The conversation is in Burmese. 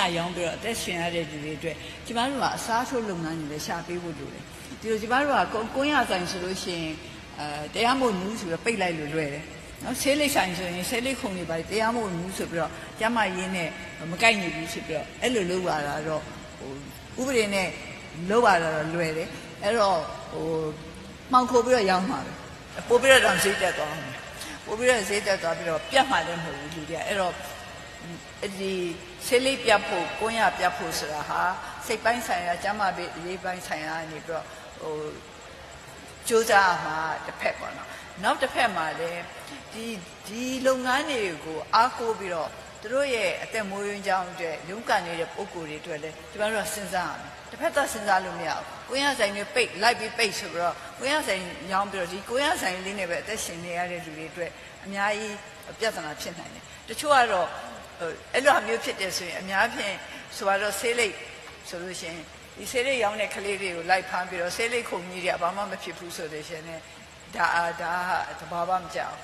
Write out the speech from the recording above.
ညာရောင်းပြီးတော့အသက်ရှင်ရတဲ့လူတွေအတွက်ကျမတို့ကအစားထိုးလုပ်ငန်းတွေလည်းရှာပေးဖို့လိုတယ်ဒီလိုကျမတို့ကကိုင်းရဆိုင်ဆိုလို့ရှိရင်အဲတရားမို့နူးဆိုတော့ပိတ်လိုက်လို့လွယ်တယ်နော်ဆေးလိပ်ဆိုင်ဆိုရင်ဆေးလိပ်ခုံတွေပါတရားမို့နူးဆိုပြီးတော့ကျမရင်းနဲ့မကိုက်ညီဘူးဆိုပြီးတော့အဲ့လိုလုပ်ရတာတော့ဟိုဥပဒေနဲ့လုပ်ရတာတော့လွယ်တယ်အဲ့တော့ဟိုမှောင်ခိုပြီးတော့ရောင်းမှာပဲပို့ပြီးတော့တော့ဈေးတက်သွားမှာပို့ပြီးတော့ဈေးတက်သွားပြီးတော့ပြတ်မှလည်းမဟုတ်ဘူးလူတွေကအဲ့တော့အဲ့ ဒီဆေးလေးပြတ်ဖို့ကိုင်းရပြတ်ဖို့ဆိုတာဟာစိတ်ပိုင်းဆိုင်ရာကျန်းမာရေးအရေးပိုင်းဆိုင်ရာနေပြီးတော့ဟိုကြိုးစားမှာတစ်ဖက်ပေါ့နော်နောက်တစ်ဖက်မှာလည်းဒီဒီလုပ်ငန်းတွေကိုအားကိုးပြီးတော့သူတို့ရဲ့အသက်မွေးရင်းကြောင်းအတွက်ရုန်းကန်နေတဲ့ပုံကိုယ်တွေအတွက်လည်းဒီမှာတော့စဉ်းစားရမယ်တစ်ဖက်သက်စဉ်းစားလို့မရဘူးကိုင်းရဆိုင်တွေပိတ်လိုက်ပြီးပိတ်ဆိုပြီးတော့ကိုင်းရဆိုင်ရောင်းပြီးတော့ဒီကိုင်းရဆိုင်လေးနဲ့ပဲအသက်ရှင်နေရတဲ့လူတွေအတွက်အများကြီးပြဿနာဖြစ်နိုင်တယ်တချို့ကတော့ဟို အဲ့လိုမျိုးဖြစ်တယ်ဆိုရင်အများဖြင့်ဆိုတော့ဆေးလိပ်ဆိုလို့ရှိရင်ဒီဆေးလိပ်ရောင်းတဲ့ကလေးတွေကိုလိုက်ဖမ်းပြီးတော့ဆေးလိပ်ခုံကြီးတွေကဘာမှမဖြစ်ဘူးဆိုတဲ့ရှင်နဲ့ဒါအာဒါဟာသဘာဝမကြောက်